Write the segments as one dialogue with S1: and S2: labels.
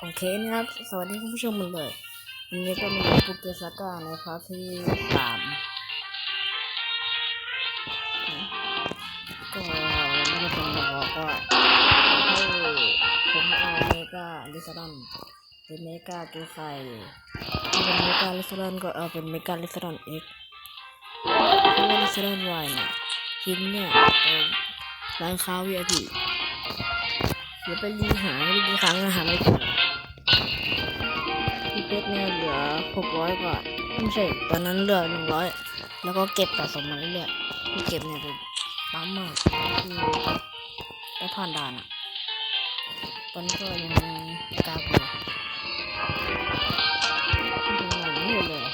S1: โอเคนะครับ สวัสดีคุณผู้ชมหมดเลยวันนี้ก็มาอยู่ภูเก็ตซาก้าในพาร์ทที่สามก็วันนี้ผมจะบอกว่าให้ผมเอาเมกาลิซาดอนเป็นเมกาจูไคเอาเป็นเมกาลิซาดอนก็เอาเป็นเมกาลิซาดอนเอ็กเพราะว่าลิซาดอนวายเนี่ยชิ้นเนี่ยเป็นร้านค้าวีไอพีเดี๋ยวไปรีหารีครั้งนะหาไม่เจอ เพชรเนี่ยเหลือหกร้อยกว่าไม่ใช่ตอนนั้นเหลือหนึ่งร้อยแล้วก็เก็บสะสมมาเรื่อยๆที่เก็บเนี่ยเป็นปั๊มมากคือได้ผ่านด่านอะตอนนี้ก็ยังกล้าบอยู่เลย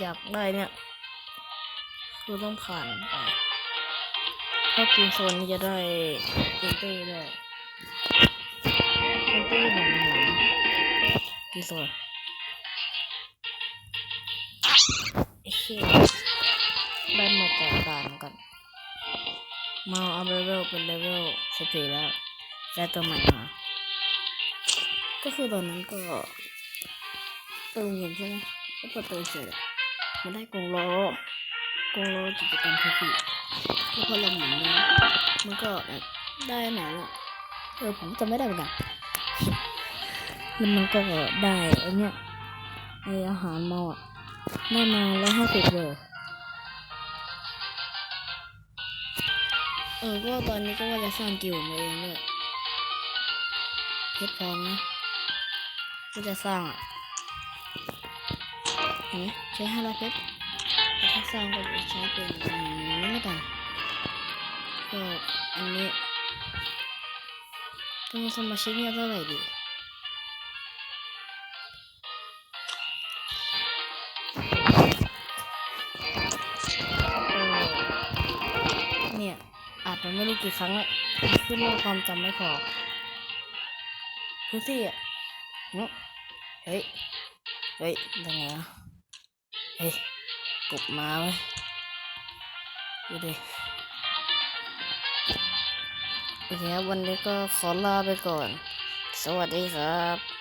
S1: อยากได้เนี่ยคือต้องผ่านไป ถ้ากินโซนนี้จะได้กินเต้ได้วยกินเต้หนังหนังกินโซนไอ้เชี่ยได้มาจากด่านกันมาเอาเลเวลเป็นเลเวลสถีแล้วได้ตัวใหม่มาก็คือตอนนั้นก็เติมเงินใช่ไหมแล้วพอเติมเสร็จมันได้กรงล้อ กรงล้อกิจกรรมทุกปีแล้วพอเราหมุนเนี่ยมันก็แบบได้ไหนละเออผมจำไม่ได้เหมือนกันแล้วมันก็ได้ไอเนี้ยไออาหารมาอะได้มาแล้วห้าสิบเลยเออก็ตอนนี้ก็ว่าจะสร้างกิวมาเองด้วยเพชรพร้อมนะก็จะสร้างอะเห็นไหมใช้ห้าร้อยเพชร แต่ถ้าสร้างก็จะใช้เป็นอันนี้แล้วกันก็อันนี้ตัวสมาชิกเนี่ยเท่าไหร่ดีก็เนี่ยอาจจะไม่รู้กี่ครั้งแล้วขึ้นว่าความจำไม่พอคือสิอะเนาะเฮ้ย เฮ้ยยังไงวะเฮ้ย กบมาเว้ยดูดิโอเคครับวันนี้ก็ขอลาไปก่อน สวัสดีครับ